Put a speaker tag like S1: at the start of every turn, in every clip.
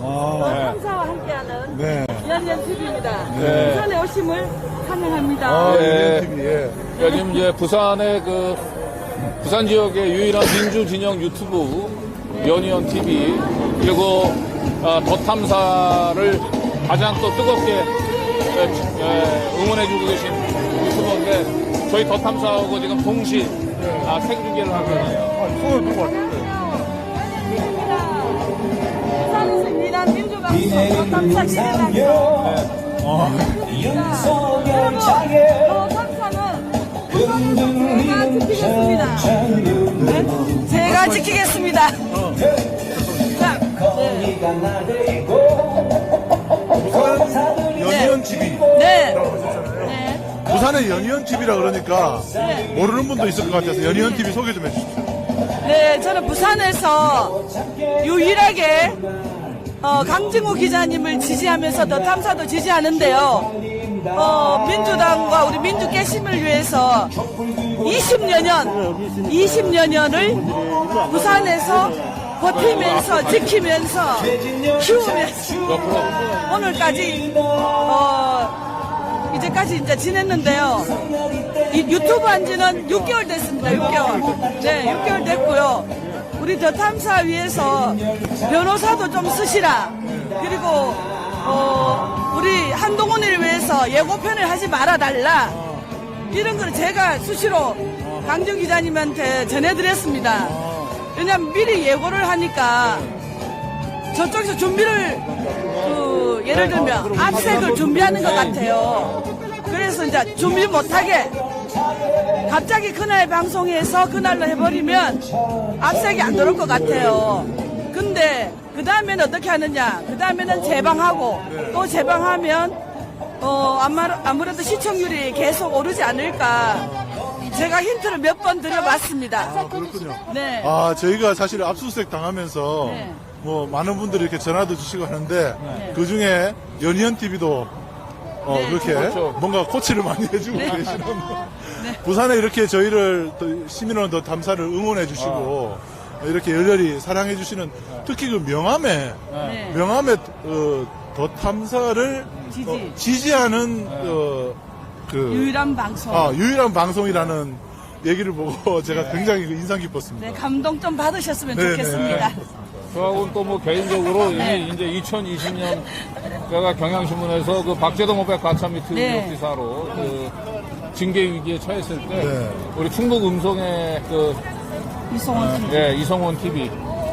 S1: 아,
S2: 탐사와 함께하는
S1: 네.
S2: 연연 TV입니다.
S3: 네.
S2: 부산에 오심을 환영합니다.
S1: 아,
S3: 네.
S1: 네. TV, 예.
S3: 요즘 이제 부산의 그 부산 지역의 유일한 민주 진영 유튜브 연희연 TV 그리고 아, 더 탐사를 가장 또 뜨겁게 예, 예, 응원해주고 계신 유튜버인데 저희 더 탐사하고 지금 동시 아, 생중계를. 아,
S1: 손을 들고 왔는데.
S2: 부산에서 제가 지키겠습니다. 네? 제가 지키겠습니다. 자, 네.
S1: 연희연 TV.
S2: 네. 네.
S1: 부산의 연희연 TV라 그러니까
S2: 네.
S1: 모르는 분도 있을 것 같아서 연희연 TV 소개 좀 해주십시오.
S2: 네, 저는 부산에서 유일하게 어, 강증호 기자님을 지지하면서 더 탐사도 지지하는데요. 어, 민주당과 우리 민주 깨심을 위해서 20여 년, 20여 년을 부산에서 버티면서 지키면서 키우면서 오늘까지 어, 이제까지 이제 지냈는데요. 이 유튜브 한 지는 6개월 됐습니다. 6개월. 네, 6개월 됐고요. 우리 더 탐사 위해서 변호사도 좀 쓰시라. 그리고 어, 우리 한동훈을 위해서 예고편을 하지 말아 달라. 이런 걸 제가 수시로 강정 기자님한테 전해드렸습니다. 왜냐면 미리 예고를 하니까 저쪽에서 준비를 그 예를 들면 압색을 준비하는 것 같아요. 그래서 이제 준비 못하게 갑자기 그날 방송에서 그날로 해버리면 압색이 안 들어올 것 같아요. 근데 그 다음에는 어떻게 하느냐? 그 다음에는 재방하고 또 재방하면 어 아마- 아무래도 시청률이 계속 오르지 않을까. 제가 힌트를 몇 번 드려봤습니다.
S1: 아, 그렇군요.
S2: 네.
S1: 아, 저희가 사실 압수수색 당하면서
S2: 네.
S1: 뭐 많은 분들이 이렇게 전화도 주시고 하는데 그 중에 연희연 TV도 어,
S2: 네.
S1: 그렇게
S3: 그렇죠.
S1: 뭔가 코치를 많이 해주고
S2: 네.
S1: 계시는 부산에 이렇게 저희를 또 시민원 더 탐사를 응원해 주시고 이렇게 열렬히 사랑해 주시는 특히 그 명함에
S2: 네.
S1: 명함에 어, 더 탐사를
S2: 지지.
S1: 어, 지지하는 어, 그
S2: 유일한 방송.
S1: 아, 유일한 방송이라는 얘기를 보고 제가 굉장히 인상 깊었습니다.
S2: 네, 감동 좀 받으셨으면
S1: 네,
S2: 좋겠습니다.
S3: 저하고는 또 뭐 개인적으로
S2: 네.
S3: 이미 이제 2020년 제가 경향신문에서 그 박재동 500 가참 미트
S2: 네.
S3: 기사로 그 징계 위기에 처했을 때
S1: 네.
S3: 우리 충북 음성의 그
S2: 이송원 씨.
S3: 예, 이성원 TV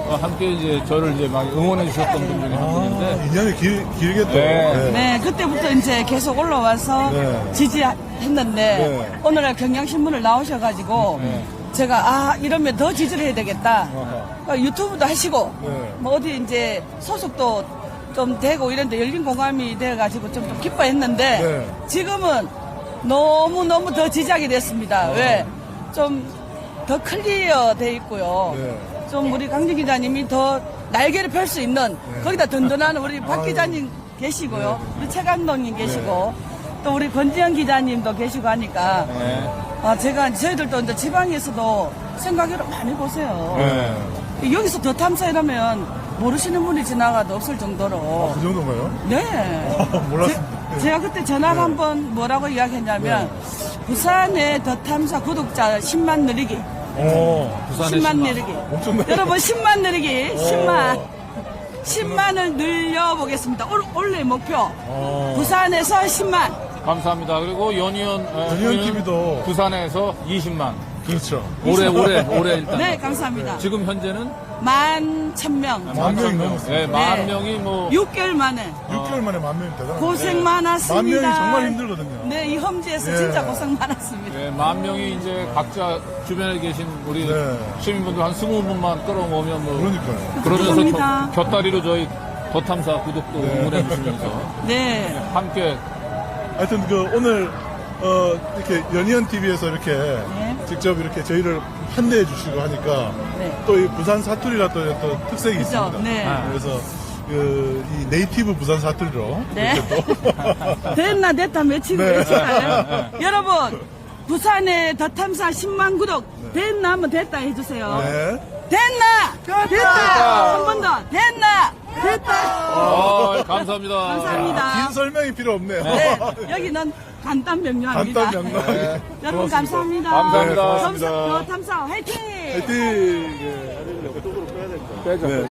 S3: 와 함께 이제 저를 이제 많이 응원해 주셨던 분 중에 한
S1: 아,
S3: 분인데
S1: 인연이 길, 길게 또.
S3: 네.
S2: 네, 그때부터 이제 계속 올라와서
S1: 네.
S2: 지지했는데
S1: 네.
S2: 오늘날 경향신문을 나오셔가지고
S3: 네.
S2: 제가 아 이러면 더 지지를 해야 되겠다. 그러니까 유튜브도 하시고
S1: 네.
S2: 뭐 어디 이제 소속도 좀 되고 이런데 열린 공감이 돼가지고 좀, 좀 기뻐했는데
S1: 네.
S2: 지금은 너무 너무 더 지지하게 됐습니다. 왜? 좀 더 클리어 돼 있고요.
S1: 네.
S2: 좀 우리 강진 기자님이 더 날개를 펼 수 있는 거기다 든든한 우리 박
S1: 아유.
S2: 기자님 계시고요. 우리 최 감독님 계시고 또 우리 권지현 기자님도 계시고 하니까
S3: 네.
S2: 아, 제가 저희들도 이제 지방에서도 생각을 많이 보세요.
S1: 네.
S2: 여기서 더 탐사 이러면 모르시는 분이 지나가도 없을 정도로.
S1: 그 정도인가요?
S2: 네.
S1: 몰랐습니다. 네.
S2: 제, 가 그때 전화를 한번 뭐라고 이야기했냐면 부산의 더 탐사 구독자 10만 늘리기.
S1: 어,
S3: 부산의
S2: 10만
S3: 10만.
S2: 늘리기.
S1: 엄청나요.
S2: 여러분 10만 늘리기. 10만. 10만을 늘려보겠습니다. 올, 올해 목표.
S1: 어.
S2: 부산에서 10만.
S3: 감사합니다. 그리고 연희연 예,
S1: 연희연 TV도
S3: 부산에서 20만
S1: 그렇죠.
S3: 올해 올해 올해 일단
S2: 네, 감사합니다.
S3: 지금 현재는
S2: 만 천명.
S1: 만 명이 넘었어요.
S3: 예, 만
S2: 네.
S3: 명이 뭐
S2: 6개월 만에.
S1: 6개월 만에 만 명이 대단한
S2: 고생
S1: 만
S2: 많았습니다.
S1: 명이 정말 힘들거든요.
S2: 네, 이 험지에서
S1: 예.
S2: 진짜 고생 많았습니다.
S3: 예, 만 명이 이제 각자 주변에 계신 우리
S1: 네.
S3: 시민분들 한 20분만 끌어모으면 뭐
S1: 그러니까요.
S3: 그러면서
S2: 감사합니다.
S3: 곁다리로 저희 더탐사 구독도 응원해 주시면서
S2: 네.
S3: 함께
S1: 하여튼 그 오늘 어, 이렇게 연희연 TV에서 이렇게
S2: 네.
S1: 직접 이렇게 저희를 환대해 주시고 하니까
S2: 네.
S1: 또 이 부산 사투리가 또, 또 특색이
S2: 그죠?
S1: 있습니다.
S2: 네.
S1: 그래서 그, 이 네이티브 부산 사투리로
S2: 네.
S1: 이렇게 또
S2: 됐나 됐다 며칠
S1: 네.
S2: 며칠까요? 여러분 부산의 더 탐사 10만 구독 됐나 한번 됐다 해주세요.
S1: 네.
S2: 됐나? 됐다. 한 번 더. 됐나? 됐다.
S3: 감사합니다.
S2: 감사합니다.
S1: 긴 설명이 필요 없네요.
S2: 네, 여기는 간단 명료합니다.
S1: 간단 명료하게.
S2: 여러분 감사합니다.
S3: 감사합니다.
S1: 네, 고맙습니다.
S2: 더 탐사 화이팅!
S1: 화이팅! 예.
S3: 빼자.
S1: 네.